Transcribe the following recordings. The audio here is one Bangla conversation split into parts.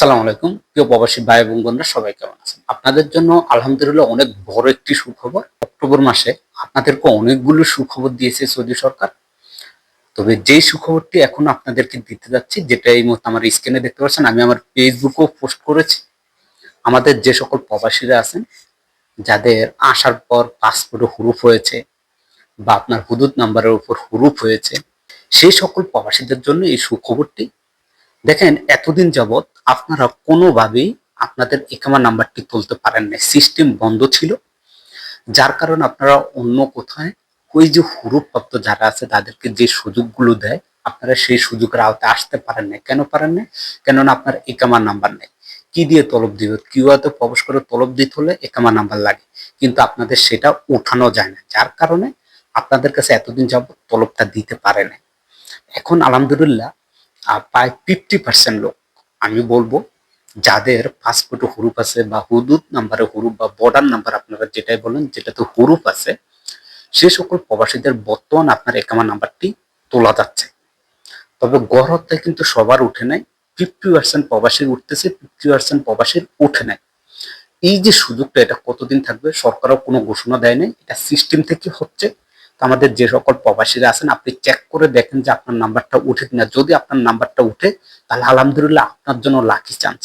আসসালামু আলাইকুম। প্রিয় প্রবাসী ভাই এবং বোনরা সবাই কেমন আছেন? আপনাদের জন্য আলহামদুলিল্লাহ অনেক বড় একটি সুখবর। অক্টোবর মাসে আপনাদেরকে অনেকগুলো সুখবর দিয়েছে সৌদি সরকার। তবে যেই সুখবরটি এখন আপনাদেরকে দিতে যাচ্ছি, যেটা এই মুহূর্তে আমার স্ক্রিনে দেখতে পাচ্ছেন, আমি আমার ফেসবুকেও পোস্ট করেছি। আমাদের যে সকল প্রবাসীরা আছেন, যাদের আসার পর পাসপোর্টে হুরুফ হয়েছে বা আপনার হুদুদ নাম্বারের উপর হুরুফ হয়েছে, সেই সকল প্রবাসীদের জন্য এই সুখবরটি। দেখেন, এতদিন যাবৎ আপনারা কোনোভাবেই আপনাদের একামা নাম্বারটি তুলতে পারেন না সিস্টেম বন্ধ ছিল। যার কারণে আপনারা অন্য কোথায়, ওই যে হুরুপ্রাপ্ত যারা আছে, তাদেরকে যে সুযোগগুলো দেয়, আপনারা সেই সুযোগের আওতায় আসতে পারেন না কেন পারেন না কেননা আপনার একামা নাম্বার নেই। কি দিয়ে তলব দিবে? কিউআতে প্রবেশ করে তলব দিতে হলে একামা নাম্বার লাগে। কিন্তু আপনাদের সেটা উঠানো যায় না। যার কারণে আপনাদের কাছে এতদিন যাব তলবটা দিতে পারে না এখন আলহামদুলিল্লাহ প্রায় ফিফটি পার্সেন্ট লোক আমি বলব, যাদের পাসপোর্টে হুরুপ আছে বা হুদুদ নাম্বারে হুরুপ বা বর্ডার নাম্বার আপনারা যেটাই বলেন, যেটাতে হুরুপ আছে, সে সকল প্রবাসীদের বর্তমান আপনার একামা নাম্বারটি তোলা যাচ্ছে। তবে গড় হত্যায় কিন্তু সবার উঠে নাই ফিফটি পার্সেন্ট প্রবাসীর উঠতেছে ফিফটি পার্সেন্ট প্রবাসীর উঠে নাই। এই যে সুযোগটা, এটা কতদিন থাকবে, সরকারও কোনো ঘোষণা দেয় নাই এটা সিস্টেম থেকে হচ্ছে। তো আমাদের যে সকল প্রবাসীরা আছেন, আপনি চেক করে দেখেন যে আপনার নাম্বারটা উঠে কিনা। যদি আপনার নাম্বারটা উঠে, তাহলে আলহামদুলিল্লাহ আপনার জন্য লাকি চান্স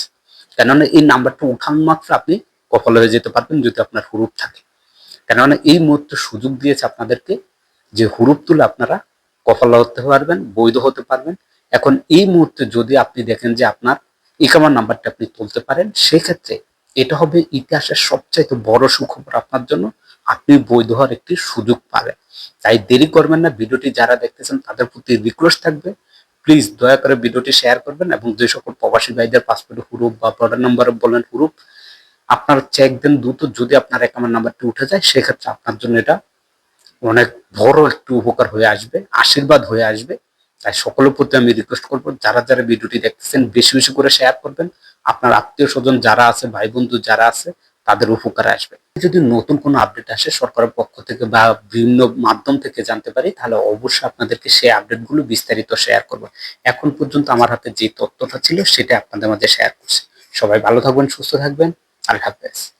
কেননা এই নাম্বারটা উঠান মাত্র আপনি কপাল হয়ে যেতে পারবেন যদি আপনার হুরুপ থাকে। কেননা এই মুহূর্তে সুযোগ দিয়েছে আপনাদেরকে যে হুরুপ তুলে আপনারা কপাল হতে পারবেন, বৈধ হতে পারবেন। এখন এই মুহূর্তে যদি আপনি দেখেন যে আপনার ইকামার নাম্বারটা আপনি তুলতে পারেন, সেক্ষেত্রে এটা হবে ইতিহাসের সবচাইতে বড় সুখবর আপনার জন্য। আপনি বৈধ হওয়ার একটি সুযোগ পাবেন তাই দেরি করবেন না, ভিডিওটি যারা দেখতেছেন তাদের প্রতি রিকোয়েস্ট থাকবে। প্লিজ দয়া করে ভিডিওটি শেয়ার করবেন এবং যে সকল প্রবাসী ভাইদের পাসপোর্ট হুরুপ বা বর্ডার নাম্বার বলেন হুরুপ, আপনার চেক দেন দ্রুত যদি আপনার অ্যাকাউন্ট নাম্বারটি উঠে যায়, সেক্ষেত্রে আপনার জন্য এটা অনেক বড় একটু উপকার হয়ে আসবে, আশীর্বাদ হয়ে আসবে। তাই সকলের প্রতি আমি রিকোয়েস্ট করব, যারা যারা ভিডিওটি দেখতেছেন, বেশি বেশি করে শেয়ার করবেন। আপনার আত্মীয় স্বজন যারা আছে, ভাই বন্ধু যারা আছে, তাদের উপকারে আসবে। যদি নতুন কোনো আপডেট আসে সরকারের পক্ষ থেকে বা বিভিন্ন মাধ্যম থেকে জানতে পারি, তাহলে অবশ্যই আপনাদেরকে সেই আপডেটগুলো বিস্তারিত শেয়ার করব। এখন পর্যন্ত আমার হাতে যে তথ্যটা ছিল, সেটা আপনাদের মাঝে শেয়ার করছি। সবাই ভালো থাকবেন, সুস্থ থাকবেন। আল্লাহ হাফেজ।